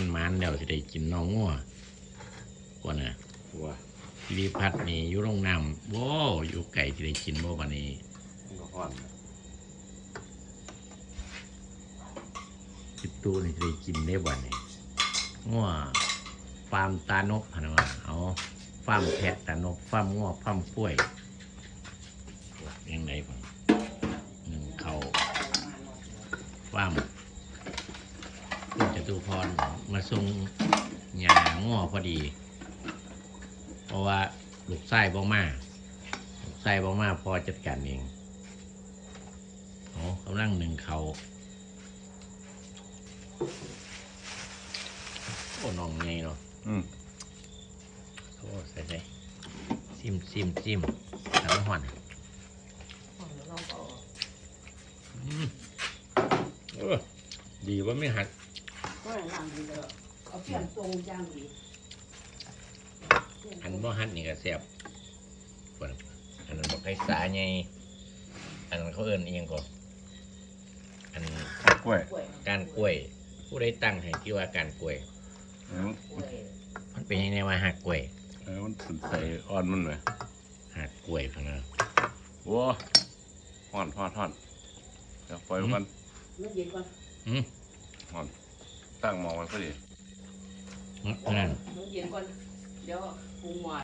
มันมันๆแล้วสิได้กินน้องงัวกว่าน่ะหัวพิริพัฒน์นี่อยู่โรงน้ำโว้อยู่ไก่สิได้กินบ่บัดนี้มันก็ห่อนจิบตูนี่สิได้กินได้บัดนี้งัวฟาร์มตานกพะนะว่าเอาฟาร์มแพะตานกฟาร์มงัวฟาร์มกล้วยยังไงบ้างหนึ่งเขาฟาร์มคุณ จุพรมาส่งหยางัวพอดี เพราะว่าลูกไส้บ่มาลูกไส้บ่มาพอจัดการเองโอ้กำลังหนึ่งเขาโอ้น้องไงเนาะอืมโอ้ใส่ใส่ซิมซิมซิมน้ำหวานดีว่าไม่หัด ก็หลังดีเลยเอาเปลี่ยนทรงย่างดีอันบ่หัดนี่ก็แซ่บปนอันนั้นบอกให้สาไงอันนั้นเขาเอิ้นเอียงก็อันกล้วยกล้วยการกล้วย ผู้ได้ตั้งให้ที่ว่าการกล้วย เออมันกล้วยมันเป็นยังไงว่าหักกล้วยเออมันสุดใส่อ่อนมันเลยหักกล้วยพะนะโอ้ห่อนห่อนห่อนเดี๋ยวปล่อยมันน้ำเย็นก่อนอืมห่อน ตั้งมองไว้พอดีนั่นน้ำเย็นก่อน เดี๋ยวปรุงหวาน